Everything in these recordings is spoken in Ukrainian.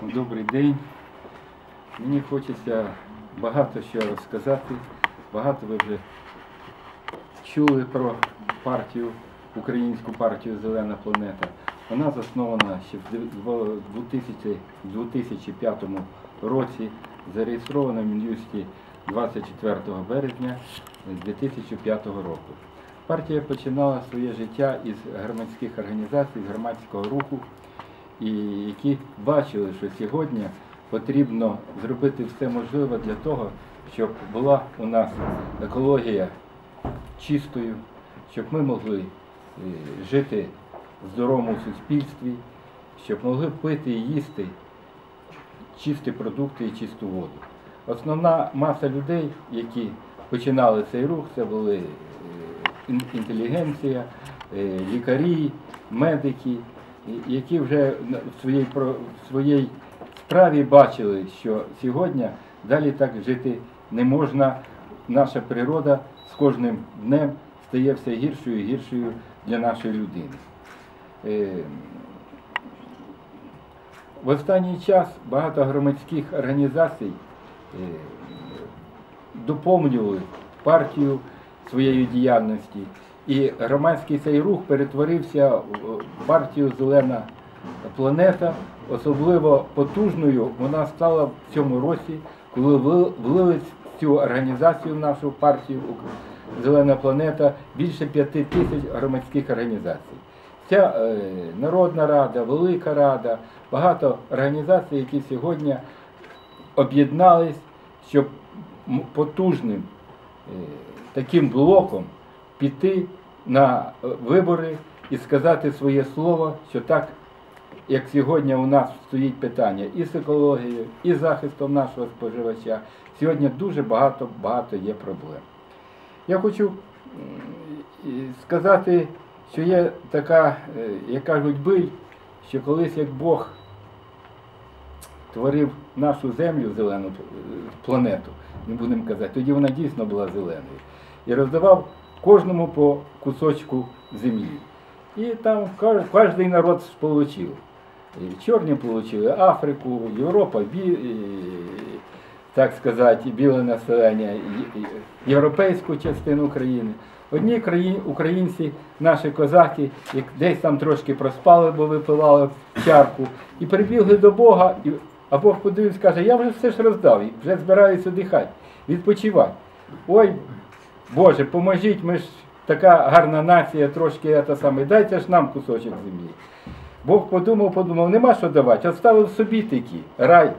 Добрий день. Мені хочеться багато що розказати. Багато ви вже чули про партію, українську партію Зелена планета. Вона заснована ще в 2005 році, зареєстрована в Мін'юсті 24 березня 2005 року. Партія починала своє життя із громадських організацій, з громадського руху, і які бачили, що сьогодні потрібно зробити все можливе для того, щоб була у нас екологія чистою, щоб ми могли е, жити в здоровому суспільстві, щоб могли пити і їсти чисті продукти і чисту воду. Основна маса людей, які починали цей рух, це були е, інтелігенція, е, лікарі, медики, які вже в своїй, в своїй справі бачили, що сьогодні далі так жити не можна. Наша природа з кожним днем стає все гіршою і гіршою для нашої людини. Е, В останній час багато громадських організацій е, доповнювали партію своєї діяльності. І громадський цей рух перетворився в партію Зелена планета. Особливо потужною вона стала в цьому році, коли влили цю організацію, в нашу партію Зелена планета більше п'яти тисяч громадських організацій. Ця е, Народна Рада, Велика Рада, багато організацій, які сьогодні об'єднались, щоб потужним е, таким блоком піти на е, вибори і сказати своє слово, що так, як сьогодні у нас стоїть питання і з екологією, і захистом нашого споживача, сьогодні дуже багато багато є проблем. Я хочу сказати, що є така, е, як кажуть, биль, що колись як Бог творив нашу землю, зелену е, планету, не будемо казати, тоді вона дійсно була зеленою. І роздавав кожному по кусочку землі. І там кожен народ отримав. І чорні отримали Африку, Європа, бі, так сказати, біле населення, європейську частину України. Одні країн, українці, наші козаки, як десь там трошки проспали, бо випивали чарку, і прибігли до Бога, і, а Бог подивився, каже, я вже все ж роздав, вже збираюся дихати, відпочивати. Ой, Боже, поможіть, ми ж така гарна нація, трошки та саме, дайте ж нам кусочок землі. Бог подумав, подумав, нема що давати, оставив собі такі, рай.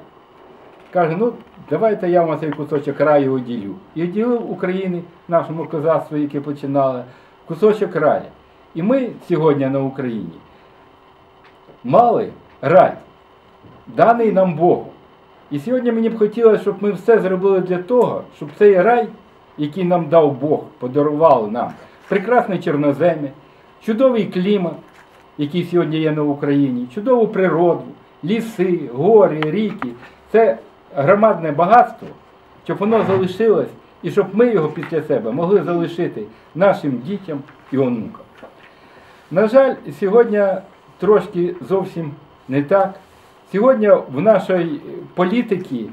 Каже, ну давайте я вам цей кусочок раю оділю. І оділив України, нашому козацтву, яке починали, кусочок раю. І ми сьогодні на Україні мали рай, даний нам Богом. І сьогодні мені б хотілося, щоб ми все зробили для того, щоб цей рай, який нам дав Бог, подарував нам, прекрасне чорнозем'я, чудовий клімат, який сьогодні є на Україні, чудову природу, ліси, гори, ріки. Це громадне багатство, щоб воно залишилось і щоб ми його після себе могли залишити нашим дітям і онукам. На жаль, сьогодні трошки зовсім не так. Сьогодні в нашій політиці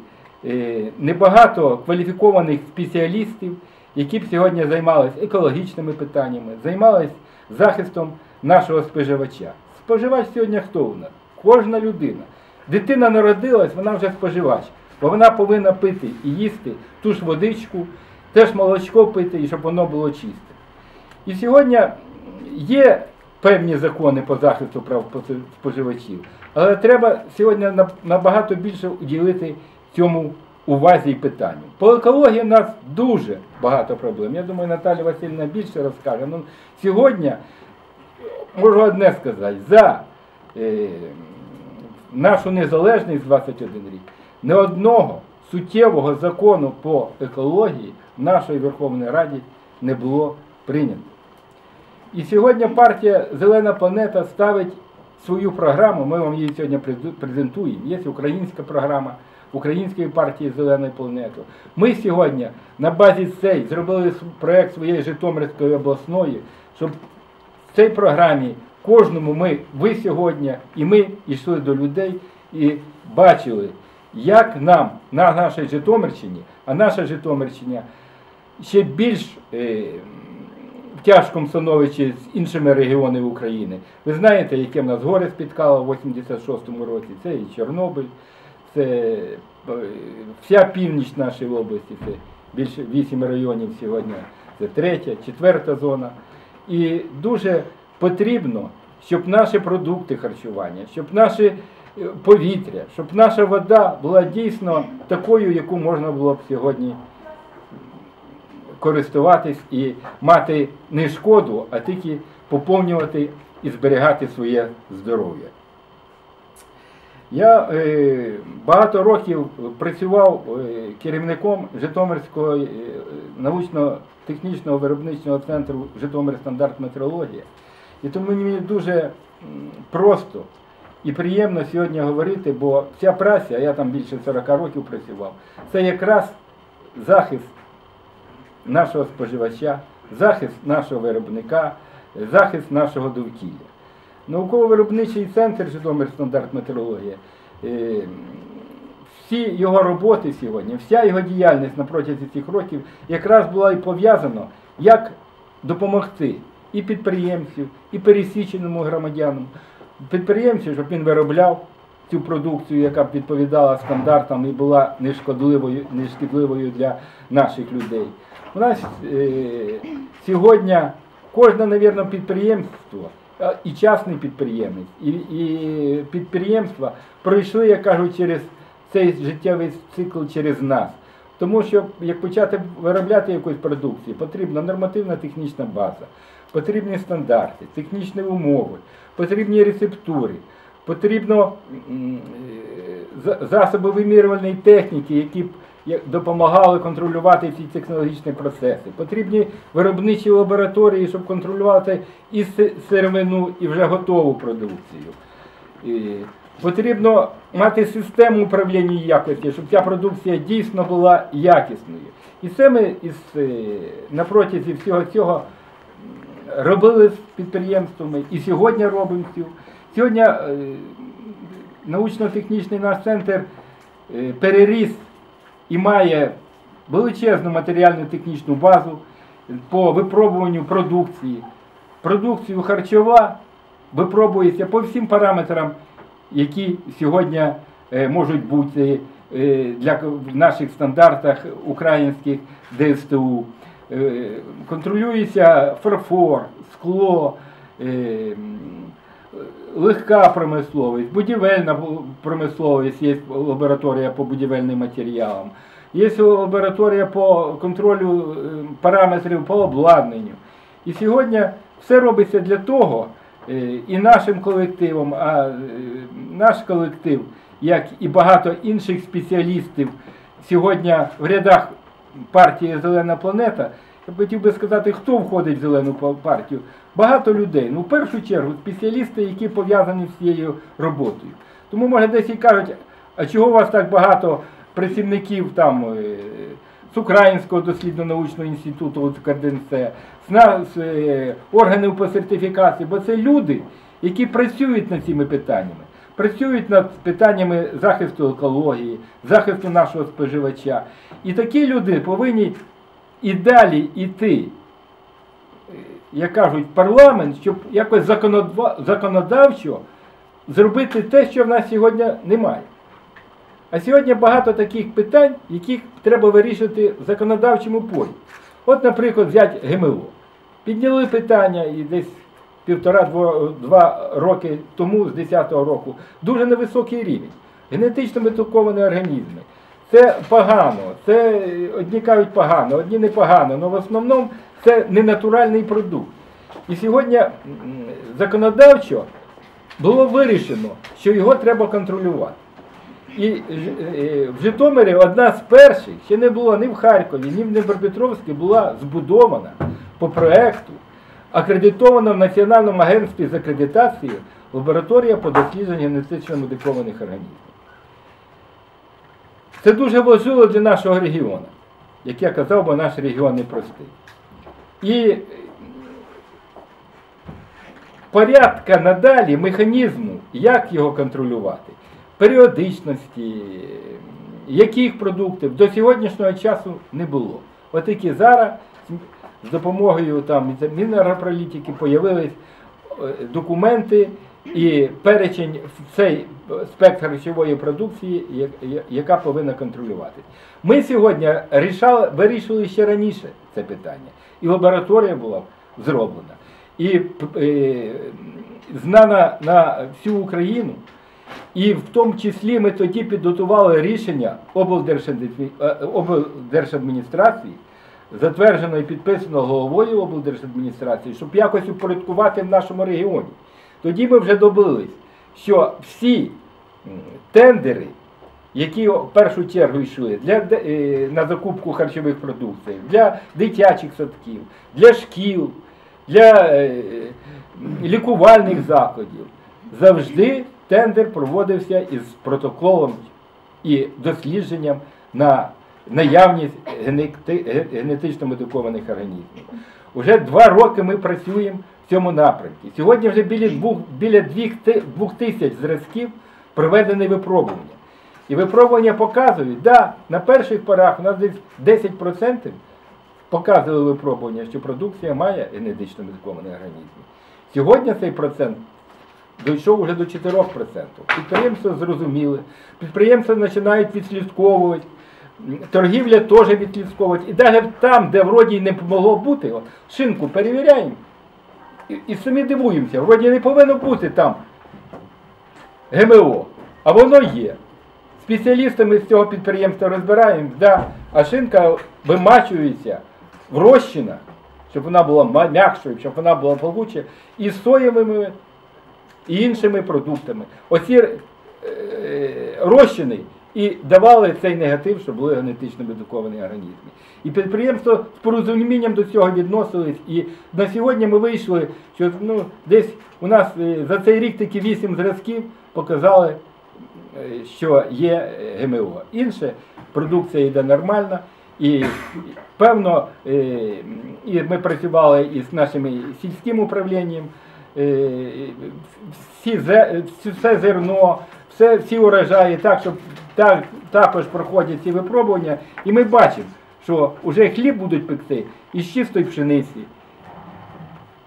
небагато кваліфікованих спеціалістів, які б сьогодні займалися екологічними питаннями, займалися захистом нашого споживача. Споживач сьогодні хто у нас? Кожна людина. Дитина народилась, вона вже споживач, бо вона повинна пити і їсти ту ж водичку, теж молочко пити, і щоб воно було чисте. І сьогодні є певні закони по захисту прав споживачів, але треба сьогодні набагато більше уділити цьому увазі і питанню. По екології в нас дуже багато проблем. Я думаю, Наталя Васильівна більше розкаже. Ну, сьогодні можу одне сказати, за е, нашу незалежність 21 рік не одного суттєвого закону по екології в нашій Верховній Раді не було прийнято. І сьогодні партія Зелена планета ставить свою програму, ми вам її сьогодні презентуємо. Є українська програма Української партії Зеленої планети. Ми сьогодні на базі цей зробили проект своєї Житомирської обласної, щоб в цій програмі кожному ми, ви сьогодні і ми йшли до людей і бачили, як нам на нашій Житомирщині, а наша Житомирщина ще більш е, в тяжкому становищі з іншими регіонами України. Ви знаєте, яке в нас горе спіткало в 86-му році. Це і Чорнобиль, це е, вся північ нашої області, це більше 8 районів сьогодні, це третя, четверта зона. І дуже потрібно, щоб наші продукти харчування, щоб наше повітря, щоб наша вода була дійсно такою, яку можна було б сьогодні користуватись і мати не шкоду, а тільки поповнювати і зберігати своє здоров'я. Я е, багато років працював е, керівником Житомирського е, научно-технічного виробничного центру Житомир стандарт метрологія. І тому мені дуже просто і приємно сьогодні говорити, бо вся праця, я там більше 40 років працював, це якраз захист нашого споживача, захист нашого виробника, захист нашого довкілля. Науково-виробничий центр Житомир стандарт метеорологія, е, всі його роботи сьогодні, вся його діяльність на протязі цих років якраз була і пов'язана, як допомогти і підприємцю, і пересіченому громадянам, підприємцю, щоб він виробляв цю продукцію, яка б відповідала стандартам і була нешкідливою, нешкідливою для наших людей. У нас е, сьогодні кожне, мабуть, підприємство і частний підприємець, і, і підприємства пройшли, як кажуть, через цей життєвий цикл через нас. Тому що як почати виробляти якусь продукцію, потрібна нормативна технічна база, потрібні стандарти, технічні умови, потрібні рецептури, потрібно е, за- засоби вимірювальної техніки, які б допомагали контролювати ці технологічні процеси. Потрібні виробничі лабораторії, щоб контролювати і си- сировину, і вже готову продукцію. Потрібно мати систему управління якості, щоб ця продукція дійсно була якісною. І це ми із, е, на протязі всього цього робили з підприємствами і сьогодні робимо. Сьогодні е, научно-технічний наш центр е, переріс і має величезну матеріальну технічну базу по випробуванню продукції. Продукцію харчова випробується по всім параметрам, які сьогодні е, можуть бути е, для наших стандартах українських ДСТУ. Е, Контролюється фарфор, скло, легка промисловість, будівельна промисловість, є лабораторія по будівельним матеріалам, є лабораторія по контролю е, параметрів по обладнанню. І сьогодні все робиться для того, е, і нашим колективом, а е, наш колектив, як і багато інших спеціалістів, сьогодні в рядах партії Зелена планета. Хотів би сказати, хто входить в зелену партію. Багато людей. Ну, в першу чергу, спеціалісти, які пов'язані з цією роботою. Тому, може, десь і кажуть, а чого у вас так багато працівників там е, з Українського дослідно-научного інституту от КРДНЦ, з нас е, органів по сертифікації, бо це люди, які працюють над цими питаннями. Працюють над питаннями захисту екології, захисту нашого споживача. І такі люди повинні і далі йти, е, як кажуть, парламент, щоб якось законодавчо зробити те, що в нас сьогодні немає. А сьогодні багато таких питань, яких треба вирішити в законодавчому полі. От, наприклад, взяти ГМО. Підняли питання і десь півтора-два роки тому, з 10-го року, дуже невисокий рівень. Генетично метуковані організми. Це погано, це е, одні кажуть погано, одні не погано, але в основному це ненатуральний продукт. І сьогодні законодавчо було вирішено, що його треба контролювати. І е, в Житомирі одна з перших, ще не було ні в Харкові, ні в Дніпропетровській, була збудована по проекту, акредитована в Національному агентстві з акредитацією лабораторія по дослідженню генетично модифікованих організмів. Це дуже важливо для нашого регіону. Як я казав, бо наш регіон непростий. І порядка надалі, механізму, як його контролювати, періодичності, яких продуктів до сьогоднішнього часу не було. От тільки зараз з допомогою там Мінагрополітики появились е, документи і перечень цей спектр харчової продукції, яка повинна контролювати. Ми сьогодні рішали, вирішили ще раніше це питання, і лабораторія була зроблена, і п- е, знана на всю Україну. І в тому числі ми тоді підготували рішення е, облдержадміністрації, затверджено і підписано головою облдержадміністрації, щоб якось упорядкувати в нашому регіоні. Тоді ми вже добились, що всі тендери, які в першу чергу йшли для, е, на закупку харчових продуктів, для дитячих садків, для шкіл, для е, лікувальних закладів, завжди тендер проводився із протоколом і дослідженням на наявність генетично модифікованих організмів. Уже два роки ми працюємо цьому напрямку. Сьогодні вже біля двох, біля двох тисяч зразків проведені випробування. І випробування показують, да, на перших порах у нас десь 10% показували випробування, що продукція має генетично модифіковані організми. Сьогодні цей процент дійшов вже до 4%. Підприємства зрозуміли, підприємства починають відслідковувати, торгівля теж відслідковують. І навіть там, де вроді не могло бути, шинку перевіряємо і, самі дивуємося, вроді не повинно бути там ГМО, а воно є. Спеціалістами з цього підприємства розбираємо, да, а шинка вимачується, врощена, щоб вона була м'якшою, щоб вона була павуча, і соєвими і іншими продуктами. Оці е, розчини і давали цей негатив, що були генетично модифіковані організми. І підприємство з порозумінням до цього відносились. І на сьогодні ми вийшли, що ну, десь у нас е, за цей рік такі вісім зразків показали, е, що є е, ГМО. Інше продукція йде нормально. І певно, і ми працювали із нашим сільським управлінням, всі, все зерно, все, всі урожаї, так, щоб так, також проходять ці випробування. І ми бачимо, що вже хліб будуть пекти із чистої пшениці,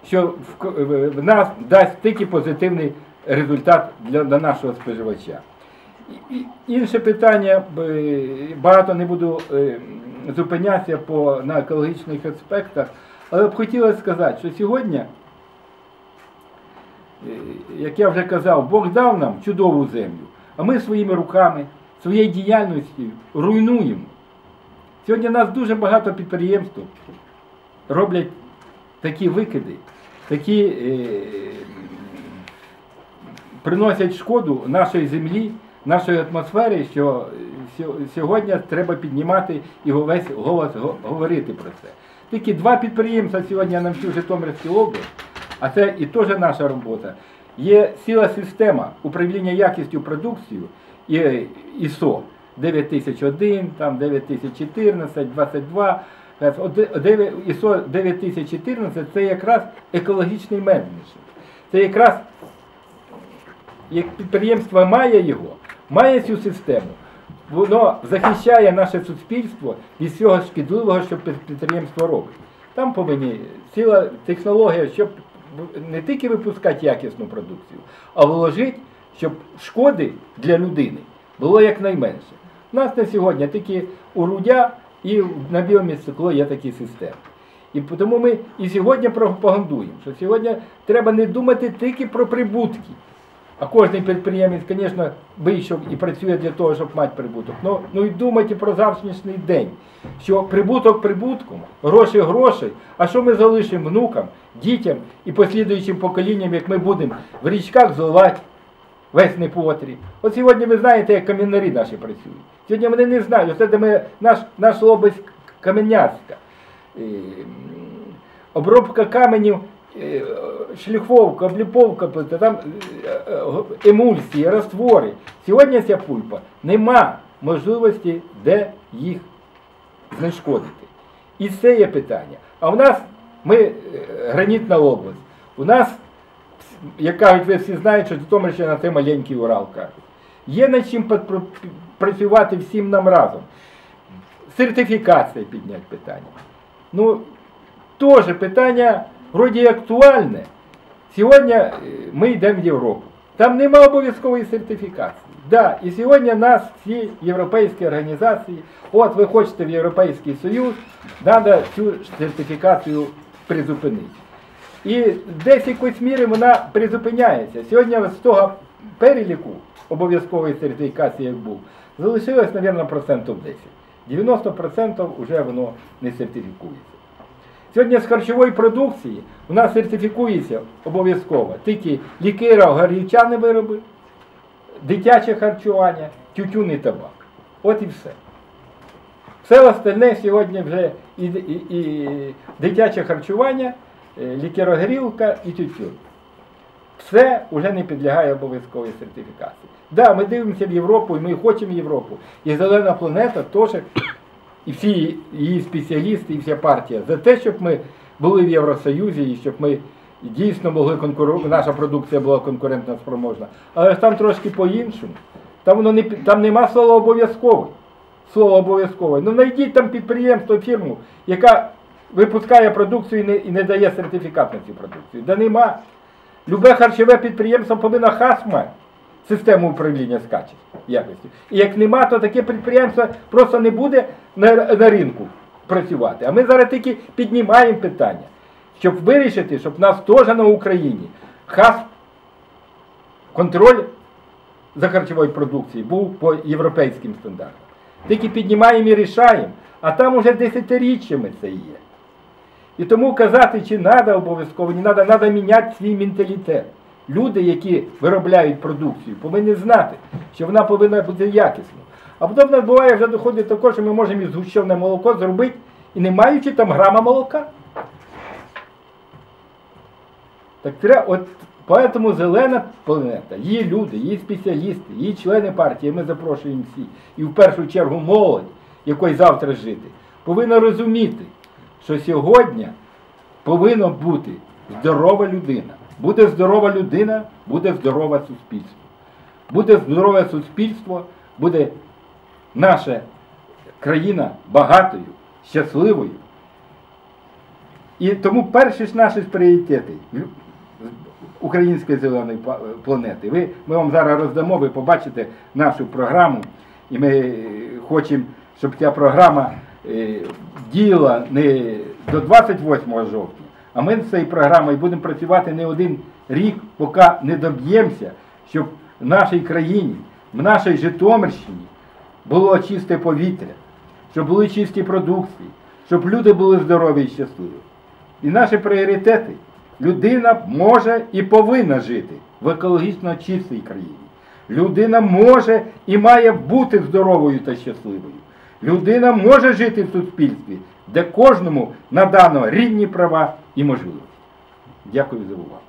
що в, в- нас дасть тільки позитивний результат для, для нашого споживача. Інше питання, е, багато не буду е, зупинятися по, на екологічних аспектах, але б хотілося сказати, що сьогодні, як я вже казав, Бог дав нам чудову землю, а ми своїми руками, своєю діяльністю руйнуємо. Сьогодні нас дуже багато підприємств роблять такі викиди, такі е, приносять шкоду нашій землі, нашої атмосфері, що сьогодні треба піднімати і весь голос говорити про це. Тільки два підприємства сьогодні на всю Житомирській області, а це і теж наша робота. Є ціла система управління якістю продукції ІСО 9001, там 9014, 22. Е, от дев'ять- ІСО 9014 це якраз екологічний менеджмент. Це якраз як підприємство має його, має цю систему, воно захищає наше суспільство від всього шкідливого, що підприємство робить. Там повинні ціла технологія, щоб не тільки випускати якісну продукцію, а вложити, щоб шкоди для людини було якнайменше. У нас на сьогодні тільки у Рудя і на біомістекло є такі системи. І тому ми і сьогодні пропагандуємо, що сьогодні треба не думати тільки про прибутки. А кожен підприємець, звісно, вийшов і працює для того, щоб мати прибуток. Ну, ну і думайте про завтрашній день, що прибуток прибутком, гроші грошей, а що ми залишимо внукам, дітям і послідуючим поколінням, як ми будемо в річках зливати весь непотріб. От сьогодні ви знаєте, як камінарі наші працюють. Сьогодні вони не знають, оце де ми, наш, наш область Каменярська. Е, обробка каменів, шліфовка, обліповка, там е, е, емульсії, раствори. Сьогодні ця пульпа нема можливості, де їх знешкодити. І це є питання. А в нас ми е, гранітна область. У нас, як кажуть, ви всі знаєте, що Житомирщина це маленький Урал кажуть. Є над чим працювати всім нам разом. Сертифікація підняти питання. Ну, теж питання вроді актуальне. Сьогодні е, ми йдемо в Європу. Там нема обов'язкової сертифікації. Да, і сьогодні нас всі європейські організації, от ви хочете в Європейський Союз, треба цю сертифікацію призупинити. І десь якоюсь мірі вона призупиняється. Сьогодні з того переліку обов'язкової сертифікації, як був, залишилось, мабуть, процентів 10. 90% вже воно не сертифікується. Сьогодні з харчової продукції у нас сертифікується обов'язково тільки лікера, горілчані вироби, дитяче харчування, тютюн і табак. От і все. Все остальне сьогодні вже і, і, і дитяче харчування, е, лікерогорілка і тютюн. Все вже не підлягає обов'язковій сертифікації. Так, да, ми дивимося в Європу, і ми хочемо Європу. І зелена планета теж, і всі її спеціалісти, і вся партія за те, щоб ми були в Євросоюзі і щоб ми дійсно могли конкурувати, наша продукція була конкурентно спроможна. Але ж там трошки по-іншому. Там воно не там нема слова обов'язковий. Слово обов'язкове. Ну знайдіть там підприємство, фірму, яка випускає продукцію і не, і не дає сертифікат на цю продукцію. Да нема. Любе харчове підприємство повинно хас мати систему управління з якості. І як нема, то таке підприємство просто не буде на, на ринку працювати. А ми зараз тільки піднімаємо питання, щоб вирішити, щоб в нас теж на Україні хас контроль за харчовою продукцією був по європейським стандартам. Тільки піднімаємо і рішаємо, а там уже десятиріччями це є. І тому казати, чи треба обов'язково, не треба, треба міняти свій менталітет. Люди, які виробляють продукцію, повинні знати, що вона повинна бути якісною. А потім буває вже доходить до того, що ми можемо і згущене молоко зробити, і не маючи там грама молока. Так треба, от поэтому зелена планета, її люди, її спеціалісти, її члени партії, ми запрошуємо всі, і в першу чергу молодь, якої завтра жити, повинна розуміти, що сьогодні повинна бути здорова людина. Буде здорова людина, буде здорове суспільство. Буде здорове суспільство, буде наша країна багатою, щасливою. І тому перші ж наші пріоритети української зеленої планети. Ви, ми вам зараз роздамо, ви побачите нашу програму, і ми е, хочемо, щоб ця програма е, діяла не до 28 жовтня, а ми з цією програмою будемо працювати не один рік, поки не доб'ємося, щоб в нашій країні, в нашій Житомирщині було чисте повітря, щоб були чисті продукції, щоб люди були здорові і щасливі. І наші пріоритети людина може і повинна жити в екологічно чистій країні. Людина може і має бути здоровою та щасливою. Людина може жити в суспільстві, де кожному надано рівні права і можливості. Дякую за увагу.